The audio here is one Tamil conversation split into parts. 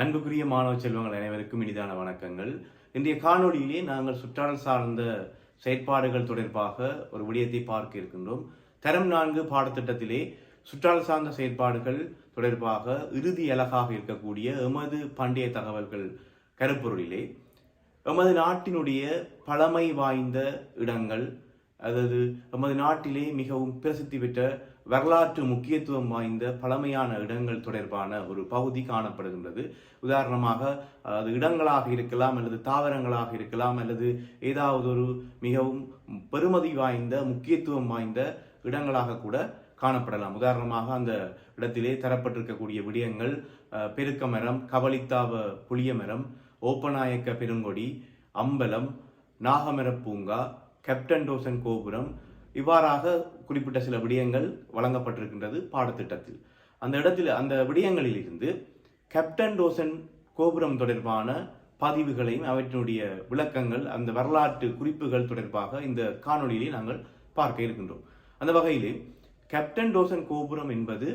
அன்புக்குரிய மாணவ செல்வங்கள் அனைவருக்கும் இனிதான வணக்கங்கள். இன்றைய காணொளியிலே நாங்கள் சுற்றாடல் சார்ந்த செயற்பாடுகள் தொடர்பாக ஒரு விடயத்தை பார்க்க இருக்கின்றோம். தரம் நான்கு பாடத்திட்டத்திலே சுற்றாடல் சார்ந்த செயற்பாடுகள் தொடர்பாக இறுதி அழகாக இருக்கக்கூடிய எமது பண்டைய தகவல்கள் கருப்பொருளிலே. எமது நாட்டினுடைய பழமை வாய்ந்த இடங்கள் அதாவது நமது நாட்டிலே மிகவும் பிரசித்தி பெற்ற வரலாற்று முக்கியத்துவம் வாய்ந்த பழமையான இடங்கள் தொடர்பான ஒரு பகுதி காணப்படுகின்றது. உதாரணமாக அது இடங்களாக இருக்கலாம் அல்லது தாவரங்களாக இருக்கலாம் அல்லது ஏதாவது ஒரு மிகவும் பெருமதி வாய்ந்த முக்கியத்துவம் வாய்ந்த இடங்களாக கூட காணப்படலாம். உதாரணமாக அந்த இடத்திலே தரப்பட்டிருக்கக்கூடிய விடயங்கள் பெருக்க மரம் கவலித்தாவ புளிய மரம் ஓப்பநாயக்க பெருங்கொடி அம்பலம் நாகமர பூங்கா கேப்டன் டோசன் கோபுரம் இவ்வாறாக குறிப்பிட்ட சில விடயங்கள் வழங்கப்பட்டிருக்கின்றது பாடத்திட்டத்தில். அந்த இடத்தில் அந்த விடயங்களில் இருந்து கேப்டன் டோசன் கோபுரம் தொடர்பான பதிவுகளையும் அவற்றினுடைய விளக்கங்கள் அந்த வரலாற்று குறிப்புகள் தொடர்பாக இந்த காணொளியிலே நாங்கள் பார்க்க இருக்கின்றோம். அந்த வகையிலே கேப்டன் டோசன் கோபுரம் என்பது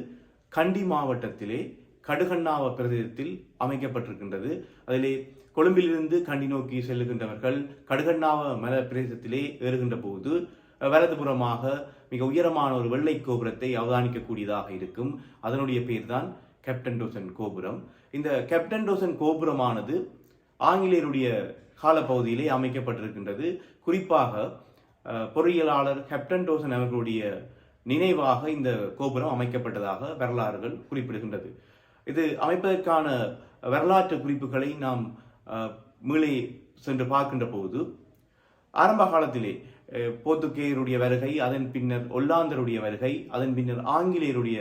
கண்டி மாவட்டத்திலே கடுகண்ணாவ பிரதேசத்தில் அமைக்கப்பட்டிருக்கின்றது. அதிலே கொழும்பிலிருந்து கண்டி நோக்கி செல்லுகின்றவர்கள் கடுகண்ணாவ மல பிரதேசத்திலே ஏறுகின்ற போது வலதுபுறமாக மிக உயரமான ஒரு வெள்ளை கோபுரத்தை அவதானிக்கக்கூடியதாக இருக்கும். அதனுடைய பேர் தான் கேப்டன் டோசன் கோபுரம். இந்த கேப்டன் டோசன் கோபுரமானது ஆங்கிலேயருடைய காலப்பகுதியிலே அமைக்கப்பட்டிருக்கின்றது. குறிப்பாக பொறியியலாளர் கேப்டன் டோசன் அவர்களுடைய நினைவாக இந்த கோபுரம் அமைக்கப்பட்டதாக வரலாறுகள் குறிப்பிடுகின்றது. இது அமைப்பதற்கான வரலாற்று குறிப்புகளை நாம் மேலே மீளே சென்று பார்க்கின்ற போது ஆரம்ப காலத்திலே போர்த்துகேயருடைய வருகை அதன் பின்னர் ஒல்லாந்தருடைய வருகை அதன் பின்னர் ஆங்கிலேயருடைய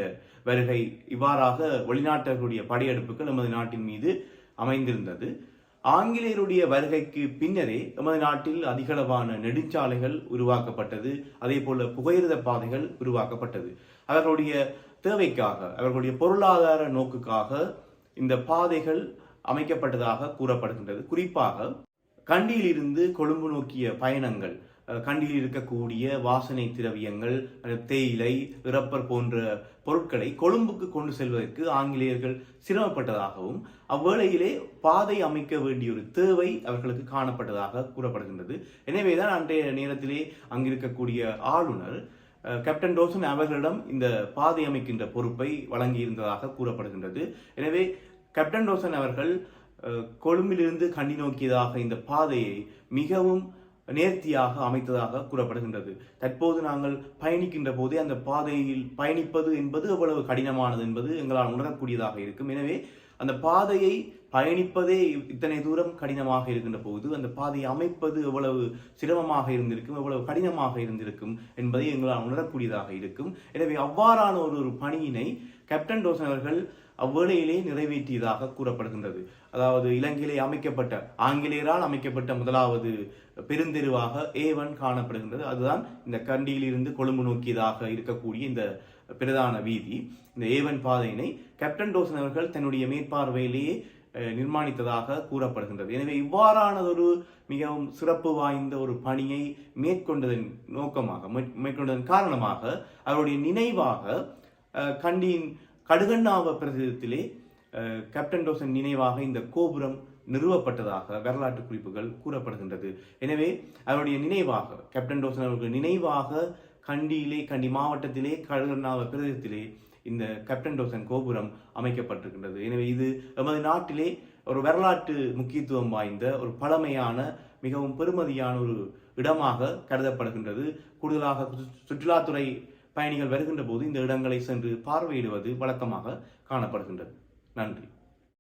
வருகை இவ்வாறாக வெளிநாட்டர்களுடைய படையெடுப்புகள் நமது நாட்டின் மீது அமைந்திருந்தது. ஆங்கிலேயருடைய வருகைக்கு பின்னரே நமது நாட்டில் அதிகளவான நெடுஞ்சாலைகள் உருவாக்கப்பட்டது அதே போல புகையிரத பாதைகள் உருவாக்கப்பட்டது. அவர்களுடைய தேவைக்காக அவர்களுடைய பொருளாதார நோக்குக்காக இந்த பாதைகள் அமைக்கப்பட்டதாக கூறப்படுகின்றது. குறிப்பாக கண்டியிலிருந்து கொழும்பு நோக்கிய பயணங்கள் கண்டியில் இருக்கக்கூடிய வாசனை திரவியங்கள் தேயிலை இறப்பர் போன்ற பொருட்களை கொழும்புக்கு கொண்டு செல்வதற்கு ஆங்கிலேயர்கள் சிரமப்பட்டதாகவும் அவ்வேளையிலே பாதை அமைக்க வேண்டிய ஒரு தேவை அவர்களுக்கு காணப்பட்டதாக கூறப்படுகின்றது. எனவேதான் அன்றைய நேரத்திலே அங்கிருக்கக்கூடிய ஆளுநர் கேப்டன் டோசன் அவர்களிடம் இந்த பாதை அமைக்கின்ற பொறுப்பை வழங்கியிருந்ததாக கூறப்படுகின்றது. எனவே கேப்டன் டோசன் அவர்கள் கொழும்பிலிருந்து கண்டி நோக்கியதாக இந்த பாதையை மிகவும் நேர்த்தியாக அமைத்ததாக கூறப்படுகின்றது. தற்போது நாங்கள் பயணிக்கின்ற போதே அந்த பாதையில் பயணிப்பது என்பது எவ்வளவு கடினமானது என்பது எங்களால் உணரக்கூடியதாக இருக்கும். எனவே அந்த பாதையை பயணிப்பதே இத்தனை தூரம் கடினமாக இருக்கின்ற போது அந்த பாதையை அமைப்பது எவ்வளவு சிரமமாக இருந்திருக்கும் எவ்வளவு கடினமாக இருந்திருக்கும் என்பதை எங்களால் உணரக்கூடியதாக இருக்கும். எனவே அவ்வாறான ஒரு ஒரு பணியினை கேப்டன் டோசன் அவர்கள் அவ்வேளையிலே நிறைவேற்றியதாக கூறப்படுகின்றது. அதாவது இலங்கையிலே அமைக்கப்பட்ட ஆங்கிலேயரால் அமைக்கப்பட்ட முதலாவது பெருந்தெருவாக ஏவன் காணப்படுகின்றது. அதுதான் இந்த கண்டியிலிருந்து கொழும்பு நோக்கியதாக இருக்கக்கூடிய இந்த பிரதான வீதி. இந்த ஏவன் பாதையினை கேப்டன் டோசன் அவர்கள் தன்னுடைய மேற்பார்வையிலேயே நிர்மாணித்ததாக கூறப்படுகின்றது. எனவே இவ்வாறானதொரு மிகவும் சிறப்பு வாய்ந்த ஒரு பணியை மேற்கொண்டதன் நோக்கமாக மேற்கொண்டதன் காரணமாக அவருடைய நினைவாக கண்டியின் கடுகண்ணாவ பிரதேசத்திலே கேப்டன் டோசன் நினைவாக இந்த கோபுரம் நிறுவப்பட்டதாக வரலாற்று குறிப்புகள் கூறப்படுகின்றது. எனவே அவருடைய நினைவாக கேப்டன் டோசன் அவர்கள் நினைவாக கண்டியிலே கண்டி மாவட்டத்திலே கடுகண்ணாவ பிரதேசத்திலே இந்த கேப்டன் டோசன் கோபுரம் அமைக்கப்பட்டிருக்கின்றது. எனவே இது எமது நாட்டிலே ஒரு வரலாற்று முக்கியத்துவம் வாய்ந்த ஒரு பழமையான மிகவும் பெருமதியான ஒரு இடமாக கருதப்படுகின்றது. கூடுதலாக சு- சுற்றுலாத்துறை பயணிகள் வருகின்ற போது இந்த இடங்களை சென்று பார்வையிடுவது வழக்கமாக காணப்படுகின்றது. நன்றி.